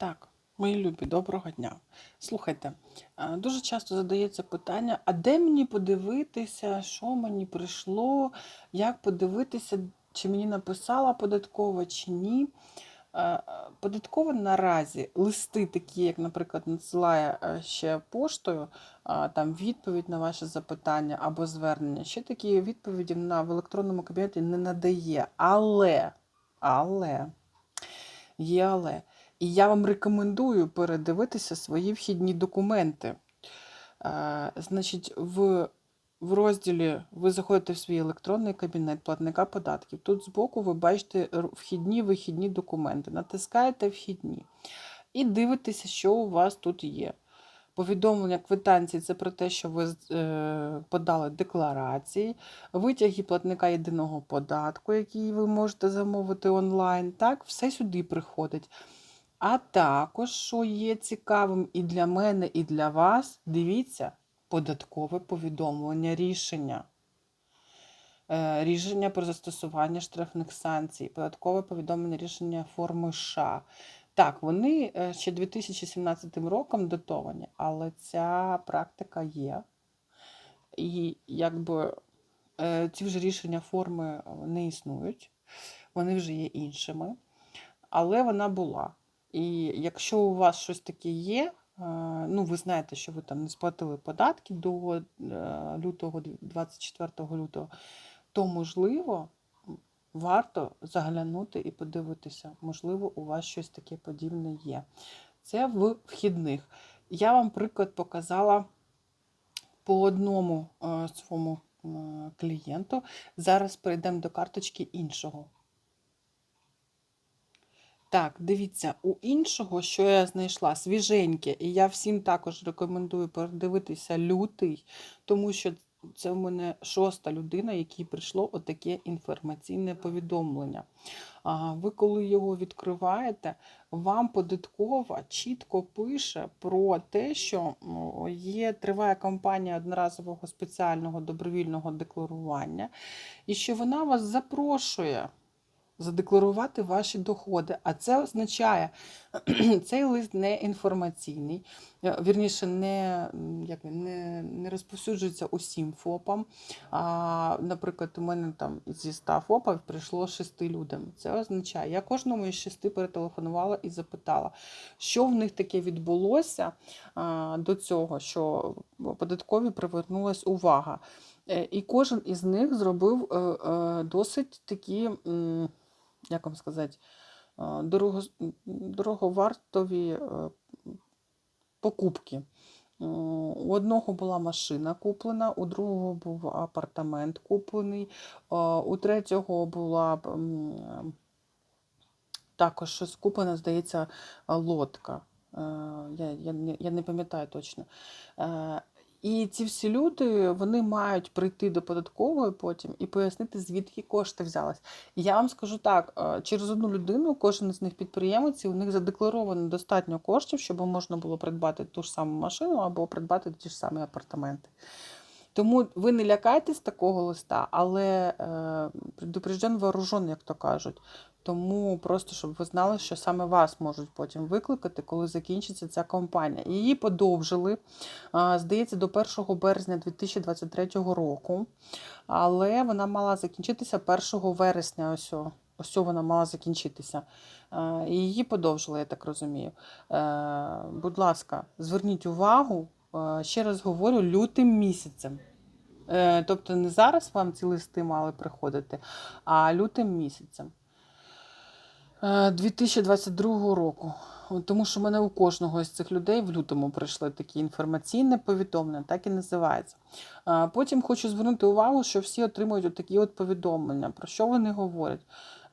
Так, мої любі, доброго дня. Слухайте, дуже часто задається питання: а де мені подивитися, що мені прийшло, як подивитися, чи мені написала податкова, чи ні. Податкова наразі листи, такі, як, наприклад, надсилає е, ще поштою, там відповідь на ваше запитання або звернення. Ще такі відповіді на в електронному кабінеті не надає. Але, але, є але. І я вам рекомендую передивитися свої вхідні документи. Е, Значить, в, в розділі ви заходите в свій електронний кабінет платника податків. Тут збоку ви бачите вхідні вихідні документи. Натискаєте вхідні і дивитеся, що у вас тут є. Повідомлення квитанції це про те, що ви е, подали декларації, витяги платника єдиного податку, який ви можете замовити онлайн. Так, все сюди приходить. А також, що є цікавим і для мене, і для вас, дивіться податкове повідомлення рішення. Е, Рішення про застосування штрафних санкцій, податкове повідомлення рішення форми США. Так, вони е, ще 2017 роком датовані, але ця практика є. І якби е, ці вже рішення форми не існують, вони вже є іншими, але вона була. І якщо у вас щось таке є, е, ну ви знаєте, що ви там не сплатили податки до е, лютого, 24 лютого, то можливо варто заглянути і подивитися, можливо, у вас щось таке подібне є. Це в вхідних. Я вам приклад показала по одному е, своєму клієнту. Зараз перейдемо до карточки іншого. Так, дивіться, у іншого, що я знайшла, свіженьке, і я всім також рекомендую передивитися лютий, тому що це в мене шоста людина, якій прийшло отаке інформаційне повідомлення. А ви, коли його відкриваєте, вам податкова чітко пише про те, що є триває кампанія одноразового спеціального добровільного декларування, і що вона вас запрошує задекларувати ваші доходи. А це означає, цей лист не інформаційний, е, вірніше, не, як не, не розповсюджується усім ФОПам. А, наприклад, у мене там зі 100 ФОПів прийшло 6 людям. Це означає, я кожному із шести перетелефонувала і запитала, що в них таке відбулося а, до цього, що податкові привернулась увага. Е, І кожен із них зробив е, досить такі, як вам сказати, е, дорого, дороговартові е, покупки. Е, У одного була машина куплена, у другого був апартамент куплений, у третього була також щось куплена, здається, лодка. Я, я, я не пам'ятаю точно. І ці всі люди вони мають прийти до податкової потім і пояснити, звідки кошти взялись. І я вам скажу так: е, через одну людину кожен із них підприємець, у них задекларовано достатньо коштів, щоб можна було придбати ту ж саму машину або придбати ті ж самі апартаменти. Тому ви не лякайтесь такого листа, але е, предупрежден вооружен, як то кажуть. Тому просто щоб ви знали, що саме вас можуть потім викликати, коли закінчиться ця кампанія. Її подовжили, здається, до 1 березня 2023 року, але вона мала закінчитися 1 вересня. Ось, ось вона мала закінчитися. Її подовжили, я так розумію. Е, Будь ласка, зверніть увагу, ще раз говорю, лютим місяцем. Е, Тобто не зараз вам ці листи мали приходити, а лютим місяцем. Е, 2022 року. Тому що в мене у кожного з цих людей в лютому прийшли такі інформаційне повідомлення, так і називається. Е, Потім хочу звернути увагу, що всі отримують такі от повідомлення. Про що вони говорять?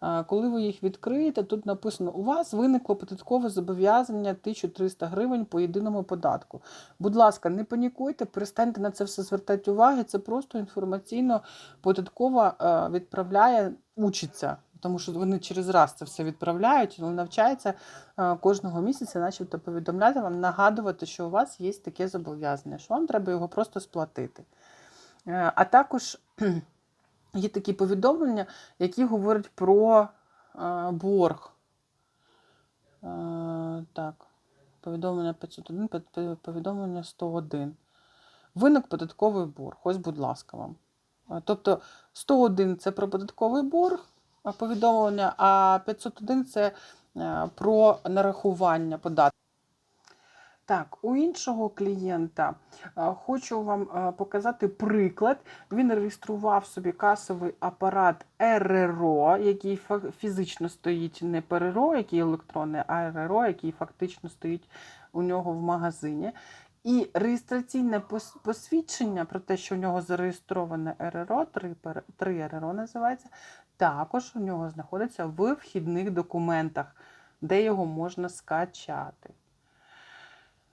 Е, Коли ви їх відкриєте, тут написано: у вас виникло податкове зобов'язання 1300 гривень по єдиному податку. Будь ласка, не панікуйте, перестаньте на це все звертати увагу. Це просто інформаційно податкова е, відправляє, учиться. Тому що вони через раз це все відправляють, вони навчаються е, кожного місяця, начебто повідомляти вам, нагадувати, що у вас є таке зобов'язання, що вам треба його просто сплатити. А також є такі повідомлення, які говорять про е, борг. Е, Так. Повідомлення 501, пе- пе- повідомлення 101. Виник податковий борг. Ось, будь ласка, вам. Тобто 101 це про податковий борг повідомлення, а 501 це е, про нарахування податків. Так, у іншого клієнта е, хочу вам е, показати приклад. Він реєстрував собі касовий апарат РРО, який фізично стоїть не ПРРО, який електронний, а РРО, який фактично стоїть у нього в магазині. І реєстраційне посвідчення про те, що у нього зареєстроване РРО, 3, 3 РРО називається, також у нього знаходиться в вхідних документах, де його можна скачати.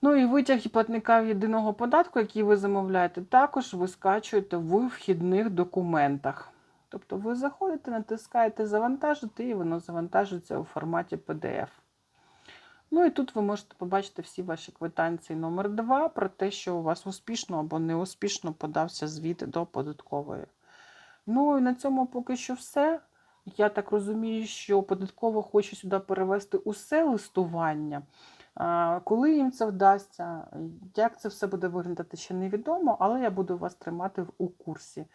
Ну і витяг і платника єдиного податку, який ви замовляєте, також ви скачуєте в вхідних документах. Тобто ви заходите, натискаєте завантажити, і воно завантажується у форматі PDF. Ну і тут ви можете побачити всі ваші квитанції номер 2 про те, що у вас успішно або неуспішно подався звіт до податкової. Ну і на цьому поки що все. Я так розумію, що податково хоче сюди перевести усе листування. Коли їм це вдасться, як це все буде виглядати, ще невідомо, але я буду вас тримати у курсі.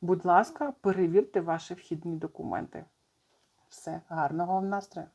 Будь ласка, перевірте ваші вхідні документи. Все, гарного вам настрою!